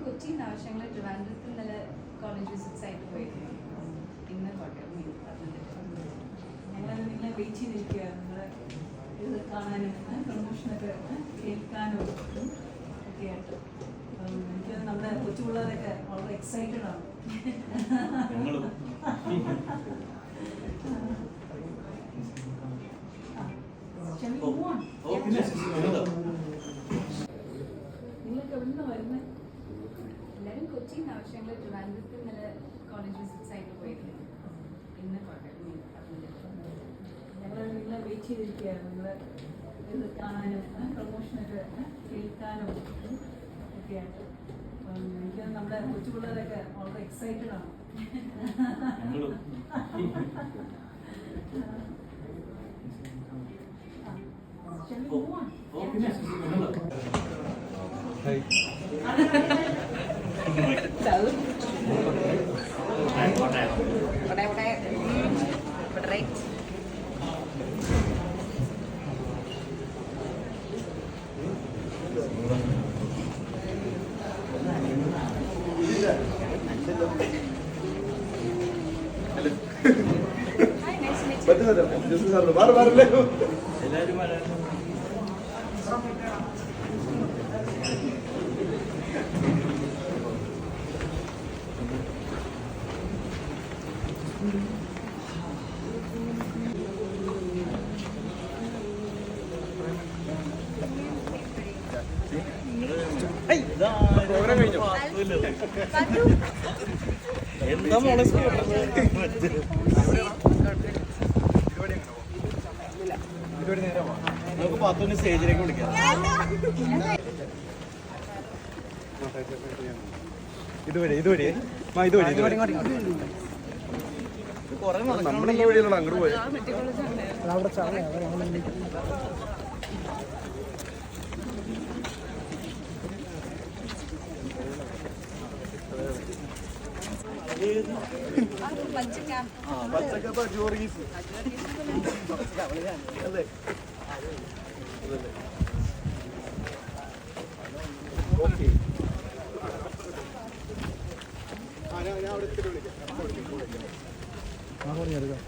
കൊച്ചിയിൽ ആവശ്യങ്ങൾ ട്രിവാൻഡ്രത്തിൽ നല്ല കോളേജ് വിസിറ്റ്സ് ആയിട്ട് പോയിരുന്നു ഇന്ന് കോട്ടയം ഞങ്ങളത് നിങ്ങളെ വെയിറ്റ് ചെയ്തിരിക്കുക നിങ്ങളെ ഇത് കാണാനും പ്രൊമോഷനൊക്കെ കേൾക്കാനും ഒക്കെ ആയിട്ട് എനിക്ക് നമ്മുടെ കൊച്ചു പിള്ളേരൊക്കെ വളരെ എക്സൈറ്റഡ് ആണ്? നിങ്ങൾക്ക് എവിടുന്ന് വരുന്നത് എല്ലാവരും കൊച്ചിയിൽ നിന്ന് ആവശ്യങ്ങൾ ട്രിവാൻഡ്രത്തിൽ ഇന്നലെ കോളേജ് വിസിറ്റ്സ് ആയിട്ട് പോയിരുന്നു ഇന്ന് കോട്ടയം മീൻ ഞങ്ങൾ നിങ്ങളെ നമ്മൾ ഇത് കാണാനും പ്രൊമോഷനൊക്കെ കേൾക്കാനും ഒക്കെ ആയിട്ട് അപ്പം എനിക്ക് നമ്മുടെ കൊച്ചു പിള്ളേരൊക്കെ വളരെ എക്സൈറ്റഡ് ആണ്. Shall പറ്റുന്നില്ല ജസ്റ്റ് സാറിന് മാറി മാറില്ലേ പ്രോഗ്രാം കഴിഞ്ഞോ എന്താ മോളെ നമുക്ക് സ്റ്റേജിലേക്ക് വിളിക്കാം ഇതുവരെ ഇതുവരെ ആ ഇതുവരെ ഇതുവരെ വഴിയിലുള്ള അങ്ങോട്ട് പോയി. പച്ചക്കപ്പ ജോറീസ് അല്ലേ ഓക്കെ ഞാൻ അവിടെ എത്തിയിട്ട് വിളിക്കാം ഞാൻ